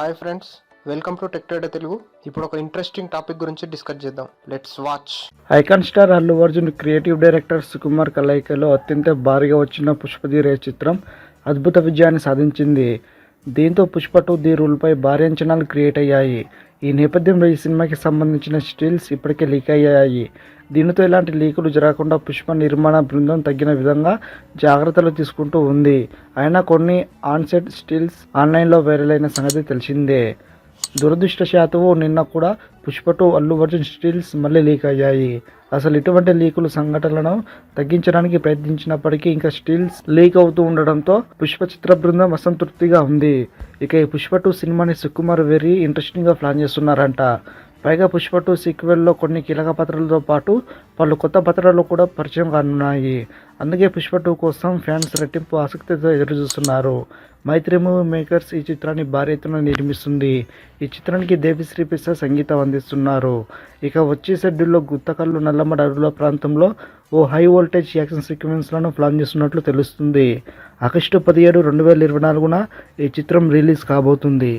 Hi friends welcome to tech trader Telugu ఇప్పుడు ఒక interesting topic గురించి డిస్కస్ చేద్దాం. Let's watch icon star Allu Arjun creative director Sukumar కలయికలో అత్యంత భారీగా వచ్చిన పుష్పధీరే చిత్రం అద్భుత విజయాన్ని సాధించింది. దీంతో పుష్ప టూ ది రూల్పై భారీ అంచనాలు క్రియేట్ అయ్యాయి. ఈ నేపథ్యంలో ఈ సినిమాకి సంబంధించిన స్టిల్స్ ఇప్పటికే లీక్ అయ్యాయి. దీనితో ఎలాంటి లీకులు జరగకుండా పుష్ప నిర్మాణ బృందం తగిన విధంగా జాగ్రత్తలు తీసుకుంటూ ఉంది. అయినా కొన్ని ఆన్సెట్ స్టిల్స్ ఆన్లైన్లో వైరల్ అయిన సంగతి తెలిసిందే. దురదృష్టశాతువు నిన్న కూడా పుష్పటు అల్లు అర్జున్ స్టిల్స్ మళ్ళీ లీక్ అయ్యాయి. అసలు ఇటువంటి లీకులు సంఘటనలను తగ్గించడానికి ప్రయత్నించినప్పటికీ ఇంకా స్టిల్స్ లీక్ అవుతూ ఉండడంతో పుష్ప చిత్ర బృందం అసంతృప్తిగా ఉంది. ఇక ఈ పుష్ప టూ సినిమాని సుకుమార్ వెరీ ఇంట్రెస్టింగ్గా ప్లాన్ చేస్తున్నారంట. పైగా పుష్ప టూ సీక్వెల్లో కొన్ని కీలక పాత్రలతో పాటు పలు కొత్త పాత్రలు కూడా పరిచయం కానున్నాయి. అందుకే పుష్ప టూ కోసం ఫ్యాన్స్ రెట్టింపు ఆసక్తితో ఎదురుచూస్తున్నారు. మైత్రి మూవీ మేకర్స్ ఈ చిత్రాన్ని భారీ ఎత్తున నిర్మిస్తుంది. ఈ చిత్రానికి దేవిశ్రీ ప్రసాద్ సంగీతం అందిస్తున్నారు. ఇక వచ్చే షెడ్యూల్లో గుత్తకల్లు నల్లమడ అడవుల ప్రాంతంలో ఓ హై వోల్టేజ్ యాక్షన్ సీక్వెన్స్లను ప్లాన్ చేస్తున్నట్లు తెలుస్తుంది. ఆగస్టు పదిహేడు రెండు వేల ఇరవై నాలుగున ఈ చిత్రం రిలీజ్ కాబోతుంది.